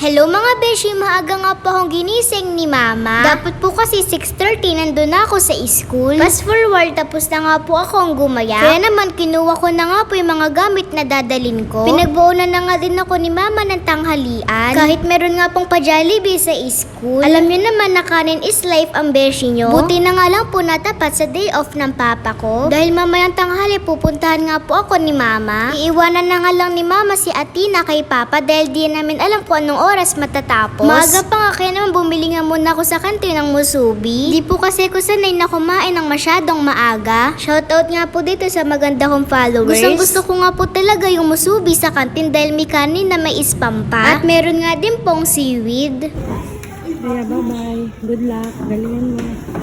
Hello mga beshi, maaga nga po akong ginising ni mama. Dapat po kasi 6.30 nandun na ako sa school. Fast forward, tapos na nga po akong gumaya. Kaya naman kinuha ko na nga po yung mga gamit na dadalin ko. Pinagbuunan na nga din ako ni mama ng tanghalian. Kahit meron nga pong pa-Jollibee sa school. Alam niyo naman na kanin is life ang beshi nyo. Buti na nga lang po natapat sa day off ng papa ko. Dahil mamayang tanghali pupuntahan nga po ako ni mama. Iiwanan na nga lang ni mama si Atina kay papa dahil di namin alam kung anong oras matatapos. Maaga pa nga kaya naman bumili nga muna ako sa kantin ng musubi. Di po kasi ko sanay na kumain ng masyadong maaga. Shoutout nga po dito sa maganda kong followers. Gustong gusto ko nga po talaga yung musubi sa kantin dahil may kanin na may spam pa. At meron nga din pong seaweed. Kaya bye-bye. Good luck. Galingan mo.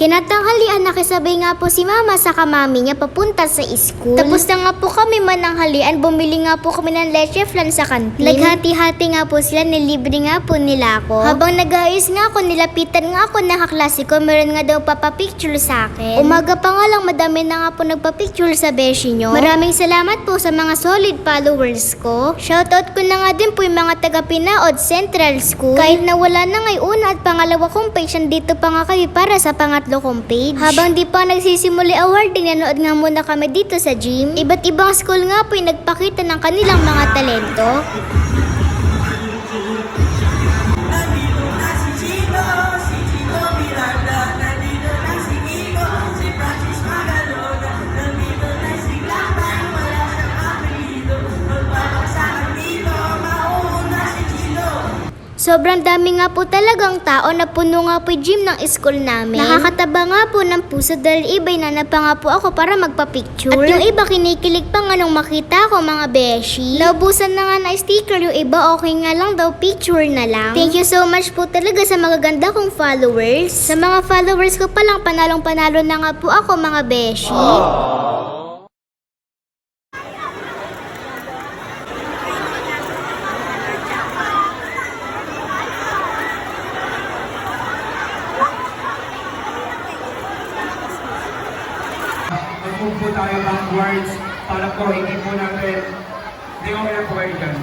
Kinatanghalian nakisabay nga po si mama sa kamami niya papunta sa school. Tapos na nga po kami mananghalian, bumili nga po kami ng leche flan sa kantin. Naghati-hati nga po sila, nilibre nga po nila ako. Habang nag-ayos nga ako, nilapitan nga ako ng kaklase ko, meron nga daw papapicture sa akin. Umaga pa nga lang, madami na nga po nagpapicture sa beshi nyo. Maraming salamat po sa mga solid followers ko. Shoutout ko na nga din po yung mga taga Pinaod Central School. Kahit na wala na ngay una at pangalawa kong page, dito pa nga kayo para sa pangatlo kong page. Habang di pa nagsisimuli awarding, nanood nga muna kami dito sa gym. Iba't ibang school nga po nagpakita ng kanilang mga talento. Sobrang dami nga po talagang tao na puno nga po gym ng school namin. Nakakataba nga po ng puso dahil iba'y nanapa nga po ako para magpa-picture. At yung iba kinikilig pa nga nung makita ko mga beshi. Naubusan na nga na sticker yung iba okay nga lang daw picture na lang. Thank you so much po talaga sa magaganda kong followers. Sa mga followers ko pa lang panalong panalo na nga po ako mga beshi. Mag-move po tayo backwards para po hindi po natin, hindi ko kailangan po kayo dyan.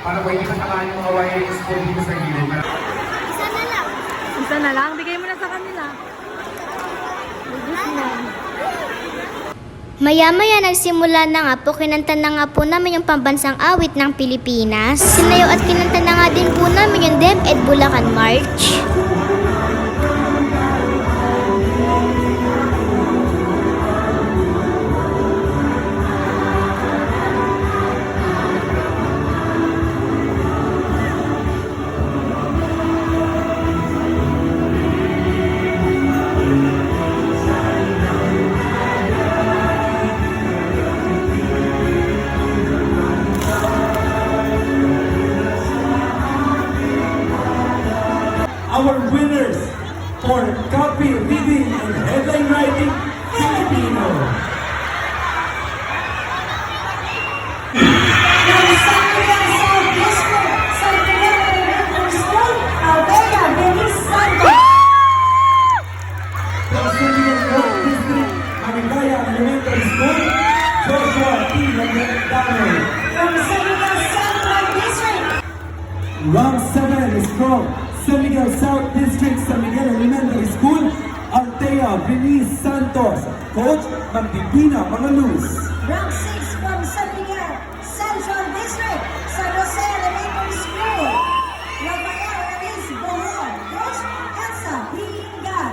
Para po hindi yung mga wirings po dito sa gilid. Isa na lang. Isa na lang. Bigay mo na sa kanila. Ubus na. Maya-maya nagsimula na nga po, kinanta na nga po namin yung pambansang awit ng Pilipinas. Sinayo at kinanta na nga din po namin yung DepEd Bulacan March. Winners for copy reading and headline writing Filipino. From San Miguel South District, San Miguel Elementary School, Alveda Benis Santos. From San Miguel North District, Marigaya Elementary School, Joshua T. Lagdano. From San Miguel Central District, Round 7 is from San Miguel South District, San Miguel Elementary School, Altea Venice Santos, Coach Magdipina Mangaluz. Rank 6 from San Miguel Central District, San Jose Elementary School. Rafael Alice Bohon, Coach Elsa Pilingan.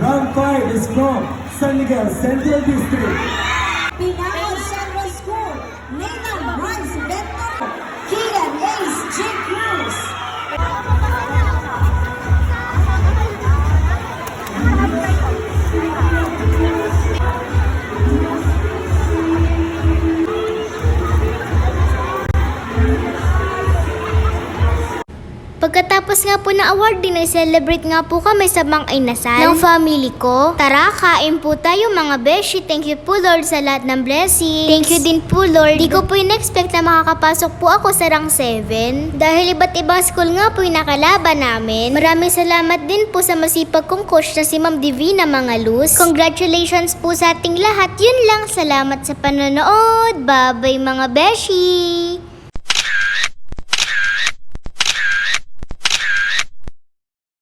Round 5 is from San Miguel Central District. Pinaon Pagkatapos nga po ng awarding, nag-celebrate nga po kami sa Mang Inasal ng family ko. Tara, kain po tayo mga beshi. Thank you po Lord sa lahat ng blessings. Thank you din po Lord. Di ko po in-expect na makakapasok po ako sa rang 7. Dahil iba't ibang school nga po yung nakalaban namin. Maraming salamat din po sa masipag kong coach na si Ma'am Divina Mangalus. Congratulations po sa ating lahat. Yun lang. Salamat sa panonood. Bye-bye mga beshi.